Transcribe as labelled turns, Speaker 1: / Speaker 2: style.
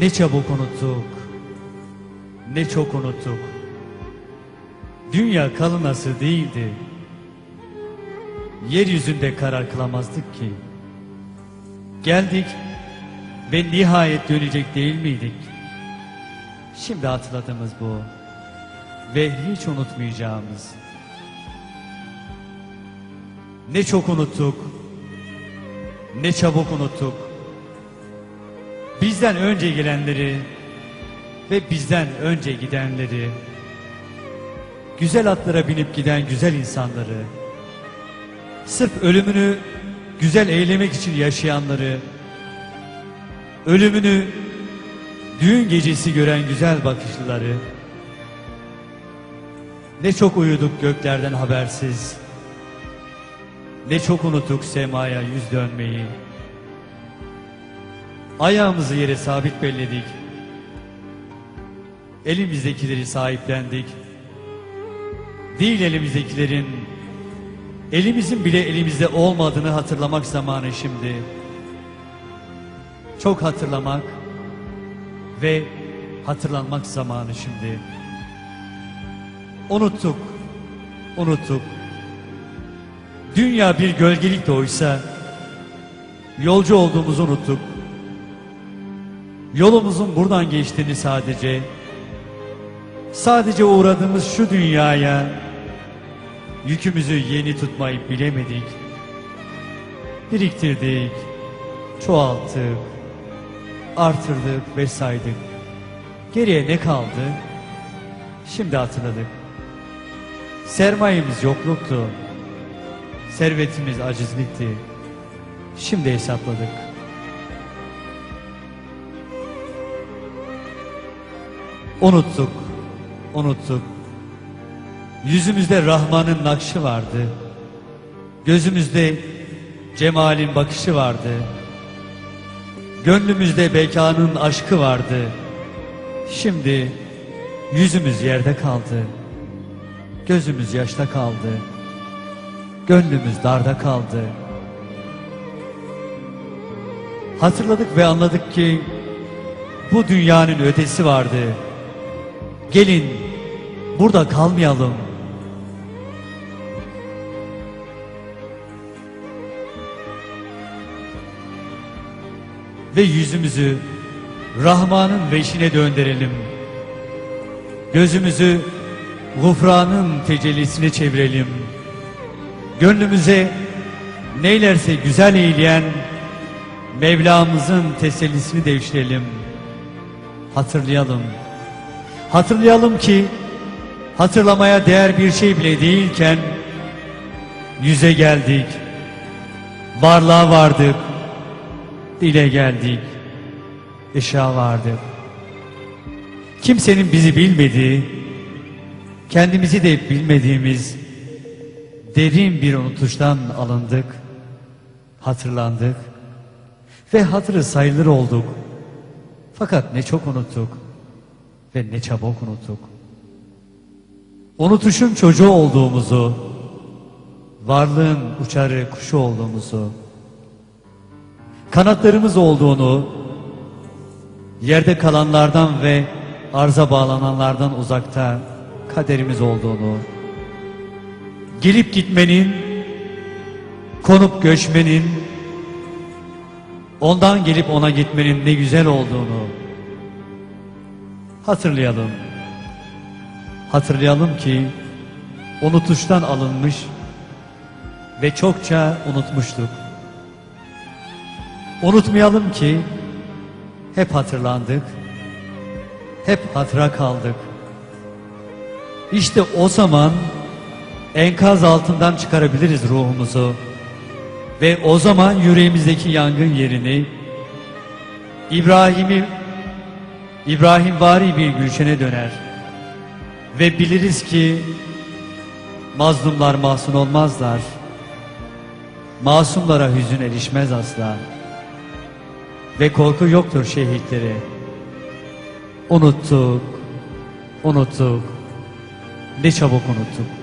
Speaker 1: Ne çabuk unuttuk. Ne çok unuttuk. Dünya kalınası değildi. Yeryüzünde karar kılamazdık ki. Geldik ve nihayet dönecek değil miydik? Şimdi hatırladığımız bu ve hiç unutmayacağımız. Ne çok unuttuk, ne çabuk unuttuk. Bizden önce gelenleri ve bizden önce gidenleri, güzel atlara binip giden güzel insanları, sırf ölümünü güzel eylemek için yaşayanları, ölümünü düğün gecesi gören güzel bakışlıları, ne çok uyuduk göklerden habersiz, ne çok unuttuk semaya yüz dönmeyi, ayağımızı yere sabit belledik, elimizdekileri sahiplendik, değil elimizdekilerin, elimizin bile elimizde olmadığını hatırlamak zamanı şimdi. Çok hatırlamak ve hatırlanmak zamanı şimdi. Unuttuk, unuttuk. Dünya bir gölgelik de oysa yolcu olduğumuzu unuttuk. Yolumuzun buradan geçtiğini sadece sadece uğradığımız şu dünyaya yükümüzü yeni tutmayı bilemedik. Biriktirdik, çoğalttık, artırdık ve saydık. Geriye ne kaldı? Şimdi hatırladık. Sermayemiz yokluktu. Servetimiz acizlikti. Şimdi hesapladık. Unuttuk, unuttuk. Yüzümüzde Rahman'ın nakşı vardı. Gözümüzde Cemal'in bakışı vardı. Gönlümüzde bekanın aşkı vardı. Şimdi yüzümüz yerde kaldı. Gözümüz yaşta kaldı. Gönlümüz darda kaldı. Hatırladık ve anladık ki bu dünyanın ötesi vardı. Gelin burada kalmayalım. Ve yüzümüzü Rahman'ın veşine döndürelim. Gözümüzü gufranın tecellisine çevirelim. Gönlümüze neylerse güzel eyleyen Mevlamızın tesellisini devşirelim. Hatırlayalım. Hatırlayalım ki hatırlamaya değer bir şey bile değilken yüze geldik. Varlığa vardık. Dile geldik. Işığa vardık. Kimsenin bizi bilmediği, kendimizi de bilmediğimiz derin bir unutuştan alındık, hatırlandık ve hatırı sayılır olduk. Fakat ne çok unuttuk ve ne çabuk unuttuk. Unutuşun çocuğu olduğumuzu, varlığın uçarı kuşu olduğumuzu, kanatlarımız olduğunu, yerde kalanlardan ve arza bağlananlardan uzakta kaderimiz olduğunu, gelip gitmenin, konup göçmenin, ondan gelip ona gitmenin ne güzel olduğunu hatırlayalım. Hatırlayalım ki unutuştan alınmış ve çokça unutmuştuk. Unutmayalım ki hep hatırlandık, hep hatıra kaldık. İşte o zaman enkaz altından çıkarabiliriz ruhumuzu ve o zaman yüreğimizdeki yangın yerini İbrahim'i İbrahim vari bir gülşene döner ve biliriz ki mazlumlar masum olmazlar. Masumlara hüzün erişmez asla. Ve korku yoktur şehitleri. Unuttuk, unuttuk, ne çabuk unuttuk.